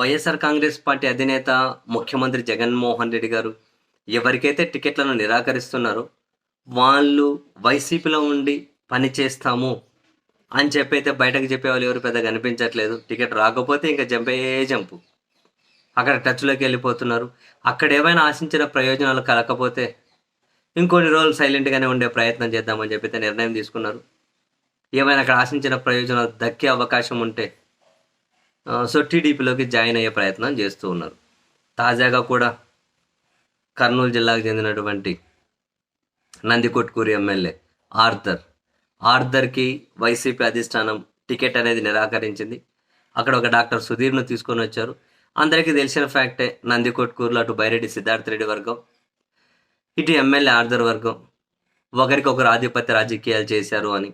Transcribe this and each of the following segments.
YSR Congress party అధినేత ముఖ్యమంత్రి జగన్మోహన్ రెడ్డి గారు ఎవరికైతే టికెట్లను నిరాకరిస్తున్నారో వాళ్ళు వైసీపీలో ఉండి పని చేస్తాము అని చెప్పైతే బయటకు చెప్పేవాళ్ళు ఎవరు పెద్దగా కనిపించట్లేదు టికెట్ రాకపోతే ఇంకా జంపే జంపు. అక్కడ టచ్లోకి వెళ్ళిపోతున్నారు. అక్కడ ఏమైనా ఆశించిన ప్రయోజనాలు కలకపోతే ఇంకొన్ని రోజులు సైలెంట్గానే ఉండే ప్రయత్నం చేద్దామని చెప్పి అయితే నిర్ణయం తీసుకున్నారు. ఏమైనా అక్కడ ఆశించిన ప్రయోజనాలు దక్కే అవకాశం ఉంటే సో టీడీపీలోకి జాయిన్ అయ్యే ప్రయత్నం చేస్తూ ఉన్నారు. తాజాగా కూడా కర్నూలు జిల్లాకు చెందినటువంటి నందికొట్కూరు ఎమ్మెల్యే ఆర్థర్ ఆర్థర్కి వైసీపీ అధిష్టానం టికెట్ అనేది నిరాకరించింది. అక్కడ ఒక డాక్టర్ సుధీర్ను తీసుకొని వచ్చారు. అందరికీ తెలిసిన ఫ్యాక్టే నందికొట్కూరులో అటు బైరెడ్డి సిద్ధార్థ రెడ్డి వర్గం ఇటు ఎమ్మెల్యే ఆర్థర్ వర్గం ఒకరికొకరు ఆధిపత్య రాజకీయాలు చేశారు అని.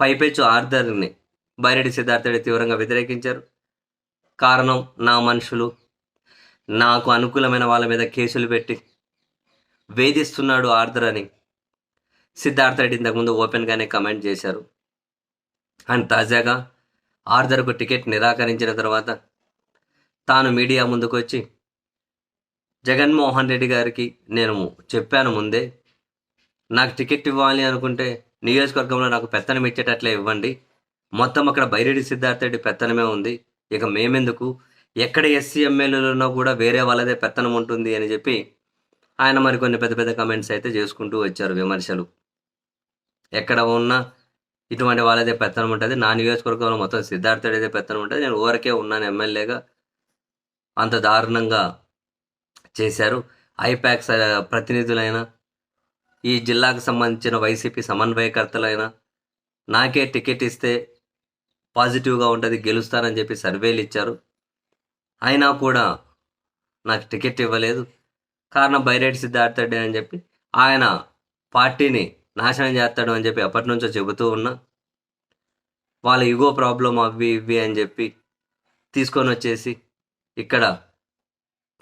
పైపెచ్చు ఆర్థర్ని బైరెడ్డి సిద్ధార్థుడి తీవ్రంగా వ్యతిరేకించారు. కారణం నా మనుషులు. నాకు అనుకూలమైన వాళ్ళ మీద కేసులు పెట్టి వేధిస్తున్నాడు ఆర్థర్ అని సిద్ధార్థ రెడ్డి ఇంతకుముందు ఓపెన్గానే కమెంట్ చేశారు. అండ్ తాజాగా ఆర్థర్కు టికెట్ నిరాకరించిన తర్వాత తాను మీడియా ముందుకు వచ్చి జగన్మోహన్ రెడ్డి గారికి నేను చెప్పాను ముందే నాకు టికెట్ ఇవ్వాలి అనుకుంటే నియోజకవర్గంలో నాకు పెత్తనం ఇచ్చేటట్లే ఇవ్వండి. మొత్తం అక్కడ బైరెడ్డి సిద్ధార్థ రెడ్డి పెత్తనమే ఉంది. ఇక మేమెందుకు? ఎక్కడ ఎస్సీ ఎమ్మెల్యేలున్నా కూడా వేరే వాళ్ళదే పెత్తనం ఉంటుంది అని చెప్పి ఆయన మరి కొన్ని పెద్ద పెద్ద కమెంట్స్ అయితే చేసుకుంటూ వచ్చారు విమర్శలు. ఎక్కడ ఉన్నా ఇటువంటి వాళ్ళదే పెత్తనం ఉంటుంది. నా నియోజకవర్గంలో మొత్తం సిద్ధార్థ రెడ్డిదే పెత్తనం ఉంటుంది. నేను ఊరకే ఉన్నాను ఎమ్మెల్యేగా. అంత దారుణంగా చేశారు. ఐపాక్స్ ప్రతినిధులైన ఈ జిల్లాకు సంబంధించిన వైసీపీ సమన్వయకర్తలైన నాకే టికెట్ ఇస్తే పాజిటివ్గా ఉంటుంది గెలుస్తానని చెప్పి సర్వేలు ఇచ్చారు. అయినా కూడా నాకు టికెట్ ఇవ్వలేదు. కారణం బైరెడ్డి సిద్ధార్థ అని చెప్పి ఆయన పార్టీని నాశనం చేస్తాడు అని చెప్పి ఎప్పటి నుంచో చెబుతూ ఉన్నా. వాళ్ళ ఇగో ప్రాబ్లం అవి ఇవి అని చెప్పి తీసుకొని వచ్చేసి ఇక్కడ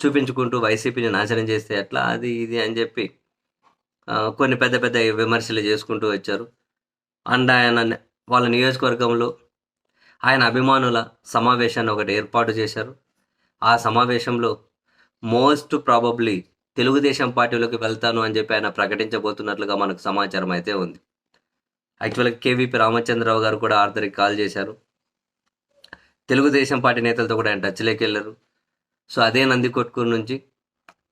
చూపించుకుంటూ వైసీపీని నాశనం చేస్తే ఎట్లా అది ఇది అని చెప్పి కొన్ని పెద్ద పెద్ద విమర్శలు చేసుకుంటూ వచ్చారు. అండ్ ఆయన వాళ్ళ నియోజకవర్గంలో ఆయన అభిమానుల సమావేశాన్ని ఒకటి ఏర్పాటు చేశారు. ఆ సమావేశంలో మోస్ట్ ప్రాబబ్లీ తెలుగుదేశం పార్టీలోకి వెళ్తాను అని చెప్పి ఆయన ప్రకటించబోతున్నట్లుగా మనకు సమాచారం అయితే ఉంది. యాక్చువల్గా కేవీపీ రామచంద్రరావు గారు కూడా ఆర్థరికి కాల్ చేశారు. తెలుగుదేశం పార్టీ నేతలతో కూడా ఆయన టచ్లోకి వెళ్ళారు. సో అదే నందికొట్కూరు నుంచి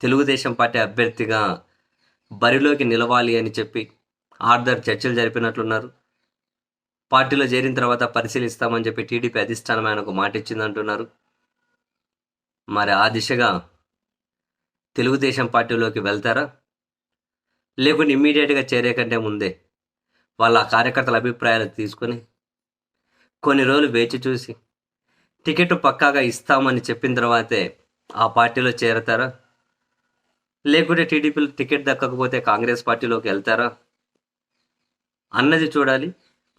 తెలుగుదేశం పార్టీ అభ్యర్థిగా బరిలోకి నిలవాలి అని చెప్పి ఆర్థర్ చర్చలు జరిపినట్లున్నారు. పార్టీలో చేరిన తర్వాత పరిశీలిస్తామని చెప్పి టీడీపీ అధిష్టానం ఆయనకు మాట ఇచ్చిందంటున్నారు మరి ఆ దిశగా తెలుగుదేశం పార్టీలోకి వెళ్తారా? లేకుంటే ఇమ్మీడియట్గా చేరే కంటే ముందే వాళ్ళ కార్యకర్తల అభిప్రాయాలు తీసుకొని కొన్ని రోజులు వేచి చూసి టికెట్ పక్కాగా ఇస్తామని చెప్పిన తర్వాతే ఆ పార్టీలో చేరతారా? లేకుంటే టీడీపీలో టికెట్ దక్కకపోతే కాంగ్రెస్ పార్టీలోకి వెళ్తారా? అన్నది చూడాలి.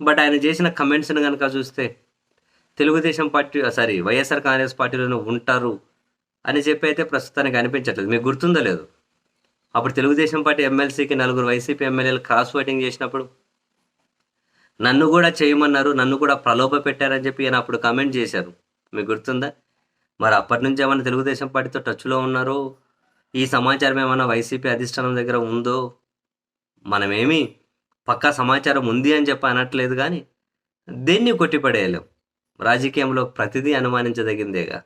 బట్ ఆయన చేసిన కమెంట్స్ని కనుక చూస్తే Telugu Desam party sorry YSR Congress పార్టీలోనే ఉంటారు అని చెప్పి అయితే ప్రస్తుతానికి అనిపించట్లేదు. మీకు గుర్తుందో లేదు? అప్పుడు తెలుగుదేశం పార్టీ ఎమ్మెల్సీకి నలుగురు వైసీపీ ఎమ్మెల్యేలు క్రాస్ ఓటింగ్ చేసినప్పుడు నన్ను కూడా చేయమన్నారు నన్ను కూడా ప్రలోభ పెట్టారని చెప్పి ఆయన అప్పుడు కమెంట్ చేశారు. మీకు గుర్తుందా? మరి అప్పటి నుంచి ఏమైనా తెలుగుదేశం పార్టీతో టచ్లో ఉన్నారో? ఈ సమాచారం ఏమైనా వైసీపీ అధిష్టానం దగ్గర ఉందో? మనమేమి పక్కా సమాచారం ఉంది అని చెప్పి అనట్లేదు కానీ దేన్ని కొట్టిపడేయలేం? రాజకీయంలో ప్రతిదీ అనుమానించదగిందేగా?